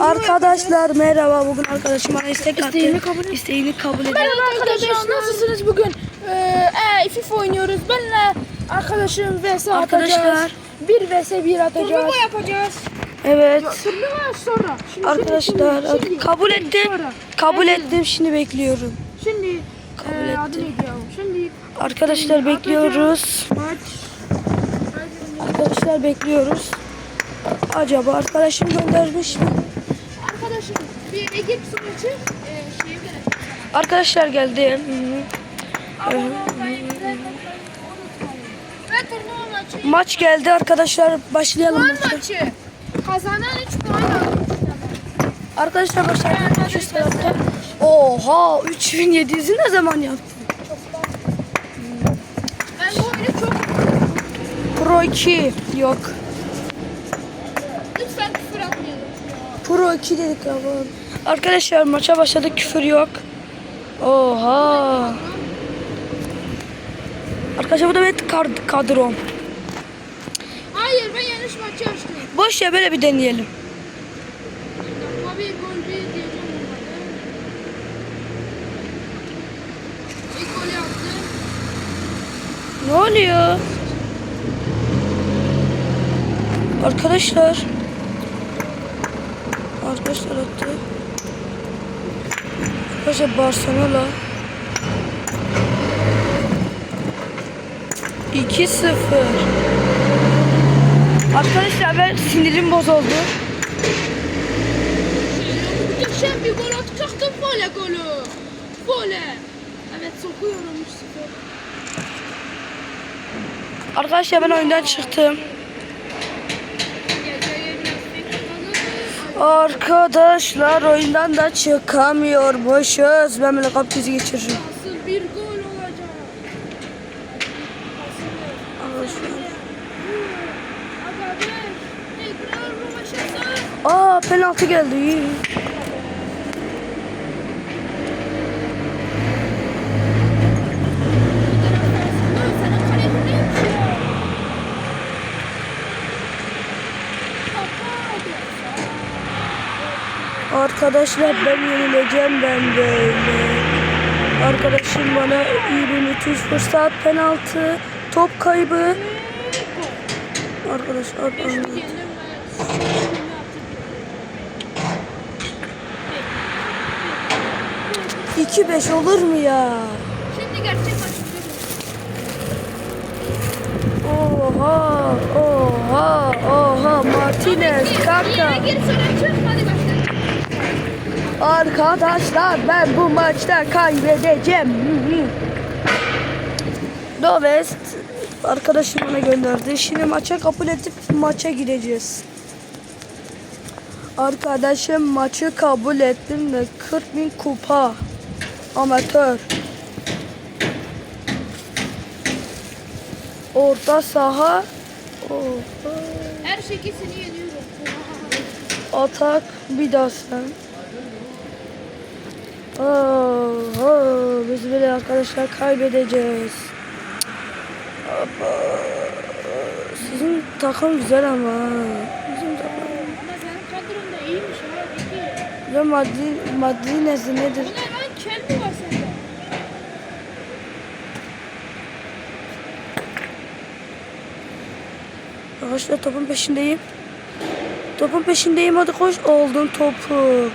Arkadaşlar merhaba. Bugün arkadaşım bana istek attı. İsteğini kabul et. İsteğini kabul edin. Merhaba arkadaşlar nasılsınız bugün? Ee, e, FIFA oynuyoruz. Benle arkadaşım vs Arkadaşlar. atacağız. Bir vs bir atacağız. Turnuva yapacağız. Evet. Turnuva sonra. Şimdi, Arkadaşlar şimdi, şimdi, kabul şimdi, ettim. sonra. Kabul Evet. ettim. Şimdi bekliyorum. Şimdi Kabul e, adı ettim. neydi ya? Şimdi Arkadaşlar bekliyoruz. maç. Arkadaşlar bekliyoruz. Acaba arkadaşım göndermiş mi? Bir ekip sonucu e, şeye göre. Arkadaşlar geldi. Hı hı. Maç geldi arkadaşlar. Başlayalım Puan maçı. Kazanan 3 puan almış. Arkadaşlar başlayalım. Oha 3700'ü ne zaman yaptın? Ben bu oyunu çok Pro 2 yok. Pro 2 dedik ama. Arkadaşlar maça başladık küfür yok. Oha. Arkadaşlar bu da benim kad- kadrom. Hayır ben yanlış maçı açtım. Boş ya böyle bir deneyelim. Tabii gol bir diyeceğim olmadı. İlk golü attım. Ne oluyor? Arkadaşlar. Arkadaşlar attı. Arkadaşlar Barcelona. 2-0. Arkadaşlar ben sinirim bozuldu. Muhteşem bir gol atacaktım vole golü. Vole. Evet sokuyorum 3-0. Arkadaşlar ben oyundan çıktım. Arkadaşlar oyundan da çıkamıyormuşuz. Ben böyle krizi geçiririm. Nasıl bir gol olacak? Aa penaltı geldi. İyi. Senin kalenin neymiş ya? Arkadaşlar ben yenileceğim ben böyle. Arkadaşım bana bir müthiş fırsat penaltı. Top kaybı. Arkadaşlar ben- 2-5 olur mu ya? Şimdi gerçek Oha, oha, oha. Martinez, Kaka. Yine geri sonra çık hadi başlayalım. Arkadaşlar ben bu maçta kaybedeceğim. West arkadaşım bana gönderdi. Şimdi maça kabul edip maça gireceğiz. Arkadaşım maçı kabul ettim de 40 bin kupa. Amatör. Orta saha. Oha. Her şekilsini yeniyorum. Atak bir daha sen. Oh, oh, biz böyle arkadaşlar kaybedeceğiz. Sizin takım güzel ama. Bizim takım. Ya maddi, maddi nezle nedir? Bu ne lan? Kel mi var? Arkadaşlar topun peşindeyim. Topun peşindeyim hadi koş. Oldum topu.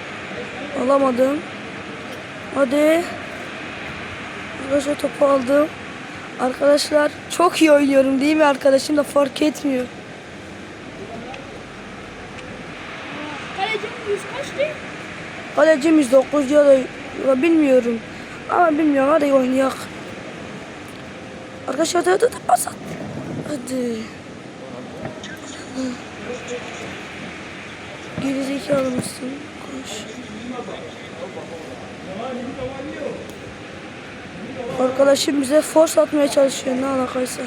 Alamadım. Hadi. Arkadaşlar topu aldım. Arkadaşlar çok iyi oynuyorum değil mi arkadaşım da fark etmiyor. Kalecinin yüz kaçtı? Kalecim 109 ya da bilmiyorum. Ama bilmiyorum hadi oynayak. Arkadaşlar hadi hadi, hadi pas at. Hadi. Gerizekalı mısın? Koş. Arkadaşım bize force atmaya çalışıyor ne alakaysa.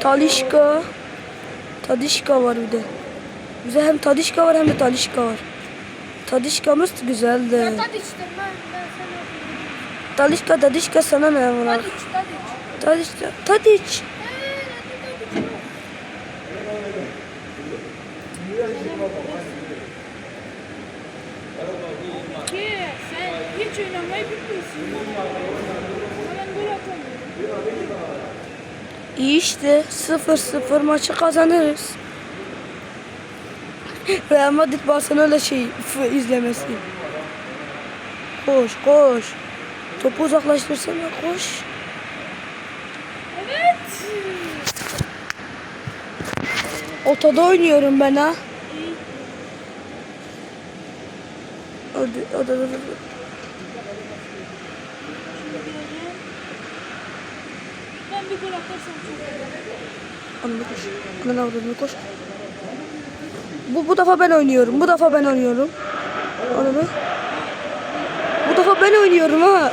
Talişka. Tadişka var bir de. Bize hem Tadişka var hem de Talişka var. Tadişkamız güzeldi. Ya Tadiç de ben, ben sana Talişka Tadişka sana ne var? Tadiç, Tadiç. Tadişka Tadiç. Eee, Tadiç yok. Ki sen hiç oynamayı bilmiyorsun. Hemen gol atamıyorum. İyi işte 0-0 maçı kazanırız. Real Madrid Barcelona şey izlemesi. Koş koş. Topu uzaklaştırsana koş. Evet. Otoda oynuyorum ben ha. Hadi. hadi. Ben bir gol atarsam çok. Anne koş. Avradını koş. Bu, bu defa ben oynuyorum. Bu defa ben oynuyorum. Anne. Bu defa ben oynuyorum ha.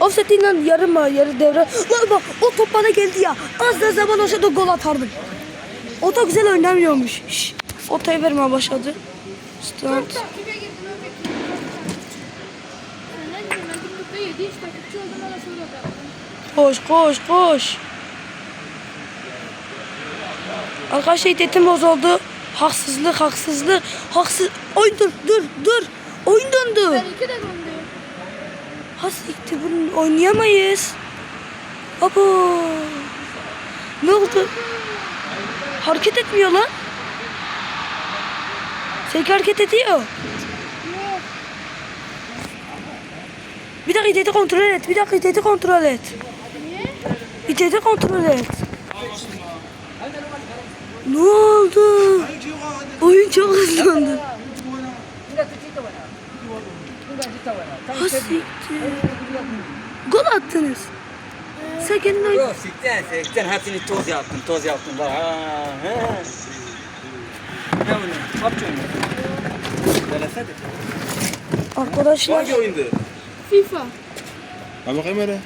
Offside. Lan yarım var yarı devre. Lan bak o top bana geldi ya. Az da zaman olsa da gol atardım. O da güzel oynamıyormuş. Şş. Otayı vermeye başladı. Start. Takibe girdim öpek. Ne diyeyim ben TikTok'ta 7 iş takipçi oldum ona sonra da. Koş koş koş. Arkadaşlar iddiyetim bozuldu. Haksızlık haksızlık. Haksız. Oy dur dur dur. Oyun döndü. Ben iki de döndüm. Ha siktir bunu oynayamayız. Abo. Ne oldu? Hareket etmiyor lan. Seninki hareket ediyor. Bir dakika iddeti kontrol et. Bir dakika iddeti kontrol et. İddeti kontrol et. Ne oldu? Oyun çok hızlandı. Ha siktir. Gol attınız. Sen kendin oyn- Yok sikten sikten hepsini toz yaptım toz yaptım bak ha he. Ne oynuyorsun? PUBG oynuyorsun. Delesene. Arkadaşlar Hangi oyundu? FIFA. Ha bakayım hele.